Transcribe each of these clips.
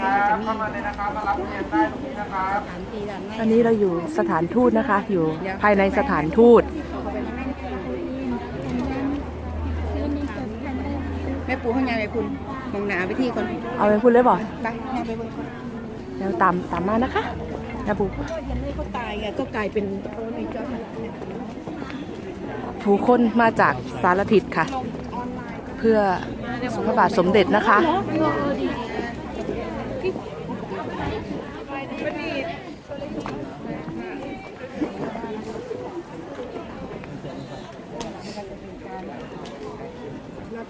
ครับเข้ามาเลยนะครับ มารับเรียนได้ตรงนี้นะครับสถานที่ด้านในอันนี้เราอยู่สถานทูตนะคะ อยู่ภายในสถานทูต แม่ปูข้างในเลยคุณมองหนาไปที่คนเอาไปพูดเลยบอกไปย่างไปบนคนเดี๋ยวตามตามมานะคะนะปูก็ยังไม่เขาตายไงก็กลายเป็นโอ้ในจอดผู้คนมาจากสารทิศค่ะ เพื่อพระบาทสมเด็จนะคะ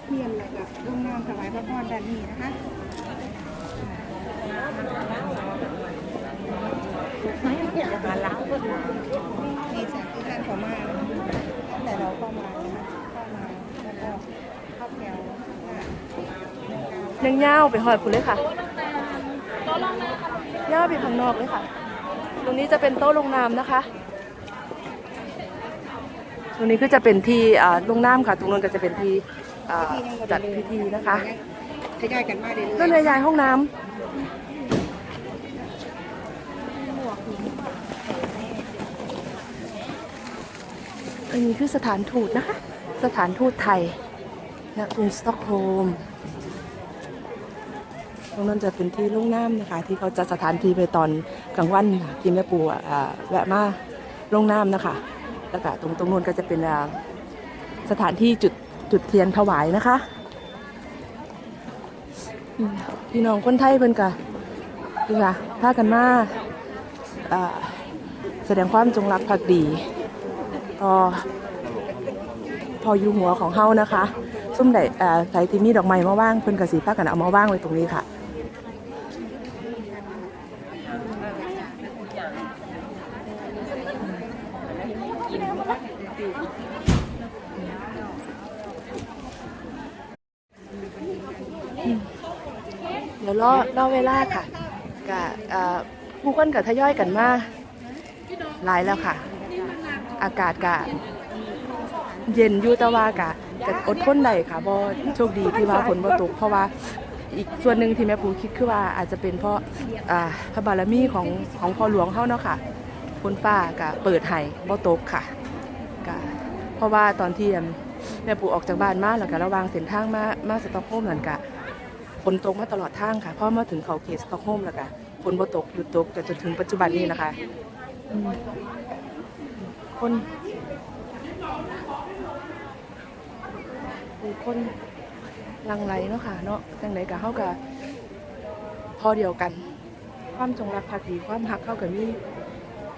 เทียนอะไรกับร่วงน้ำถวายพระพรด้านนี้นะคะนี่จากที่ท่านเขามาตั้งแต่เราเข้ามานะคะเข้ามาแล้วก็เข้าแถวอ่ายังเง่าวไปหอดคุณเลยค่ะย่าวไปข้างนอกเลยค่ะ ตรงนี้จะเป็นโต๊ะลงน้ำนะคะต รงนี้ก็จะเป็นที่อ่าลงน้ำค่ะ ตรงนู้นก็จะเป็นที่อ่าจัดพิธีนะคะทยอยกันมาเรื่อยๆนั่นเลยยายห้องน้ำอันนี้คือสถานทูตนะคะ สถานทูตไทยณกรุงสต็อกโฮล์มตรงนั้นจะเป็นที่ลุ่งน้ำนะคะ ที่เขาจัดสถานที่ไปตอนกลางวันค่ะที่แม่ปูอ่าแวะมาลงน้ำนะคะ แล้วก็ตรงตรงนู้นก็จะเป็นสถานที่จุดจุดเทียนถวายนะคะ พี่น้องคนไทยเพิ่นกะคือค่ะพากันมาแสดงความจงรักภักดีพอพออยู่หัวของเฮานะคะ ซุ่มใดอ่าใครที่มีดอกไม้มาว่างเพิ่นกะสีพากันเอามาว่างไว้ตรงนี้ค่ะ เดี๋ยวรอรอเวลาค่ะกะเอ่อผู้คนกับทยอยกันมาหลายแล้วค่ะ อากาศกะเย็นยูต่ว่ากะกะอดทนได้ค่ะบ่โชคดีที่ว่าฝนบ่ตกเพราะว่าอีกส่วนหนึ่งที่แม่ปูคิดคือว่าอาจจะเป็นเพราะอ่าพระบารมีของของพ่อหลวงเฮาเนาะค่ะฝนฟ้ากะเปิดให้บ่ตกค่ะ กะเพราะว่าตอนที่แม่ปูออกจากบ้านมาแล้วก็ระหวางเส้นทางมามาสต็อกโฮล์มนั่นกะฝนตกมาตลอดทางค่ะเพราะมาถึงเขาเขตสต็อกโฮล์มแล้วค่ะฝนบ่ตกหยุดตกจนถึงปัจจุบันนี้นะคะอืมคนมีคนหลังไหลเนาะค่ะเนาะจังไหนกับเฮากับพอเดียวกัน ความจงรักภักดีความหักเข้ากับมี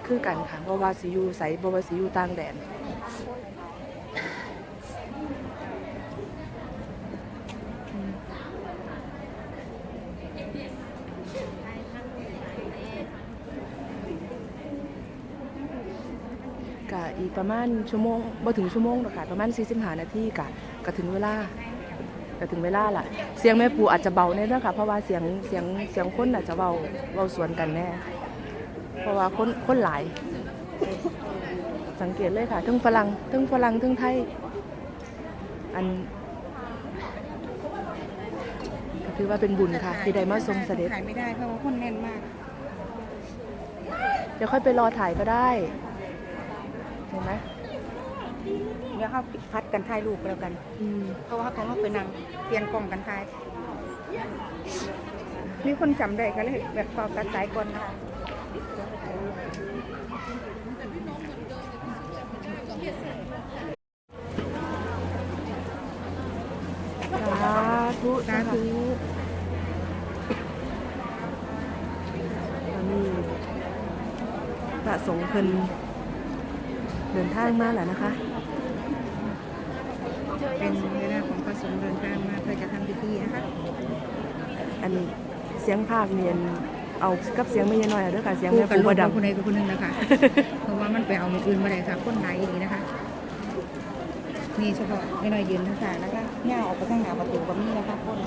คือกันค่ะบ่ว่าสิอยู่ใสบ่ว่าสิอยู่ต่างแดน อีกประมาณชั่วโมงบ่ถึงชั่วโมงหรอกค่ะประมาณ45นาทีกะก็ถึงเวลาก็ถึงเวลาล่ะ เสียงแม่ปูอาจจะเบาแน่เด้อค่ะเพราะว่าเสียงเสียงเสียงคนอาจจะเบาเบาสวนกันแน่ เพราะว่าคนคนหลาย สังเกตเลยค่ะทั้งฝรั่งทั้งฝรั่งทั้งไทย อันก็ถือว่าเป็นบุญค่ะ ที่ได้มาทรงเสด็จถ่ายไม่ได้เพราะว่าคนแน่นมาก เดี๋ยวค่อยไปรอถ่ายก็ได้เห็นไหมเดี๋ยวเขาพัดกันถ่ายรูปก็แล้วกัน อืมเพราะว่าเขาเขาไปนั่งเปลี่ยนกล้องกันถ่ายมีคนจำได้ก็เลยแบบพอกัดสายก่อนนะคะสาธุสาธุตอนนี้พระสงฆ์เพิ่น เดินทางมาแล้วนะคะ เป็นเวลาของพระสงฆ์เดินทางมาเพื่อจะทำพิธีนะคะ อันเสียงภาคเนียนเอากับเสียงไม่ยน้อยเอาเด้วยค่ะเสียงคู่แม่กันปูลบ่งดังคนใดกับคนหนึ่งนะคะเพราะว่ามันไปเอาอย่างอื่นมาได้ค่ะคนไหนอย่างนี้นะคะนี่เฉพาะไม่น้อยยืนทั้งสายแล้วก็ย่าออกไปข้างหน้าประตูก็มีนะคะคน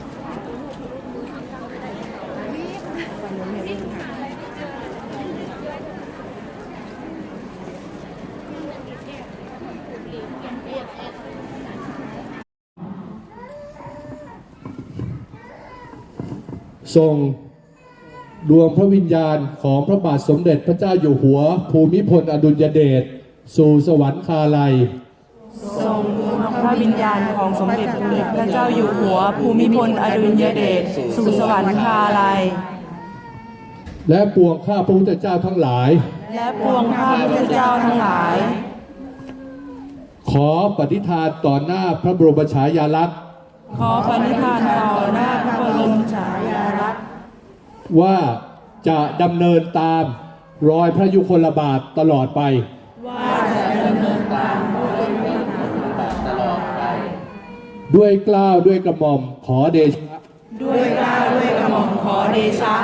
ฝั่งนู้นเนี่ยเองค่ะ ทรงดวงพระวิญญาณของพระบาทสมเด็จพระเจ้าอยู่หัว ภูมิพลอดุลยเดชสู่สวรรคาลัย ทรงดวงพระวิญญาณของสมเด็จพระเจ้าอยู่หัว ภูมิพลอดุลยเดชสู่สวรรคาลัย และปวงข้าพระพุทธเจ้าทั้งหลาย และปวงข้าพระเจ้าทั้งหลาย ขอปฏิทานต่อหน้าพระบรมฉายาลักษณ์ ขอปณิธานต่อหน้าพระบรมฉายาลักษณ์ว่าจะดำเนินตามรอยพระยุคลบาทตลอดไป ว่าจะดำเนินตามด้วยเกล้าวด้วยกระหม่อมขอเดชะด้วยเกล้าวด้วยกระหม่อมขอเดชะ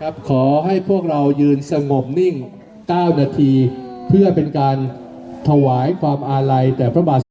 ครับขอให้พวกเรายืนสงบนิ่ง 9 นาที เพื่อเป็นการถวายความอาลัยแต่พระบาท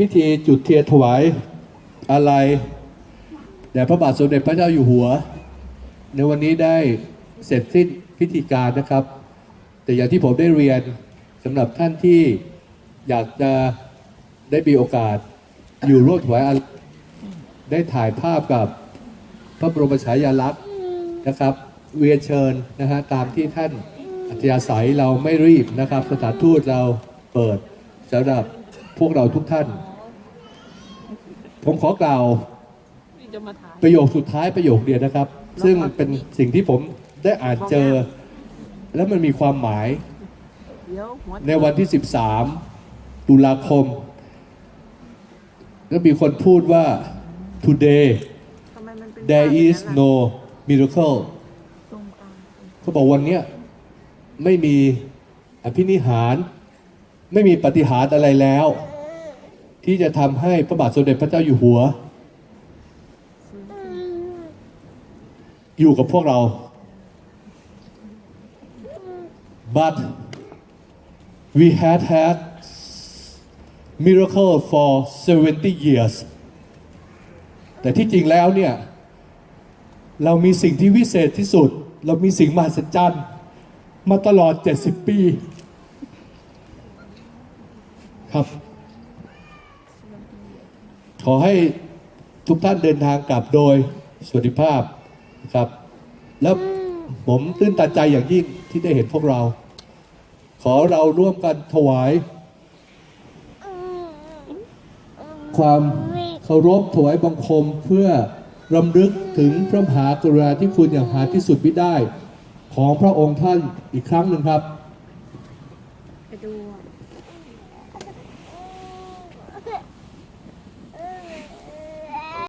พิธีจุดเทียนถวายอะไรแด่พระบาทสมเด็จพระเจ้าอยู่หัว ในวันนี้ได้เสร็จสิ้นพิธีการนะครับ แต่อย่างที่ผมได้เรียนสำหรับท่านที่อยากจะได้มีโอกาสอยู่ร่วมถวายได้ถ่ายภาพกับพระบรมฉายาลักษณ์นะครับ เวียนเชิญนะฮะตามที่ท่านอัธยาศัยเราไม่รีบนะครับ สถานทูตเราเปิดสำหรับพวกเราทุกท่าน ผมขอกล่าวประโยคสุดท้ายประโยคเดียวนะครับ ซึ่งเป็นสิ่งที่ผมได้อ่านเจอ แล้วมันมีความหมาย ในวันที่ 13 ตุลาคมแล้วมีคนพูดว่า today there is no miracle เขาบอกวันเนี้ยไม่มีอภินิหาร ไม่มีปฏิหารย์อะไรแล้ว ที่จะทำให้พระบาทสมเด็จพระเจ้าอยู่หัว อยู่กับพวกเรา but we had had miracle for 70 years แต่ที่จริงแล้วเนี่ย เรามีสิ่งที่วิเศษที่สุด เรามีสิ่งมหัศจรรย์มาตลอด 70 ปี ครับ ขอให้ทุกท่านเดินทางกลับโดยสวัสดิภาพนะครับ แล้วผมตื้นตันใจอย่างยิ่งที่ได้เห็นพวกเรา ขอเราร่วมกันถวาย ความเคารพถวายบังคมเพื่อรำลึกถึงพระมหากรุณาธิคุณอย่างหาที่สุดไม่ได้ ของพระองค์ท่านอีกครั้งหนึ่งครับไปดู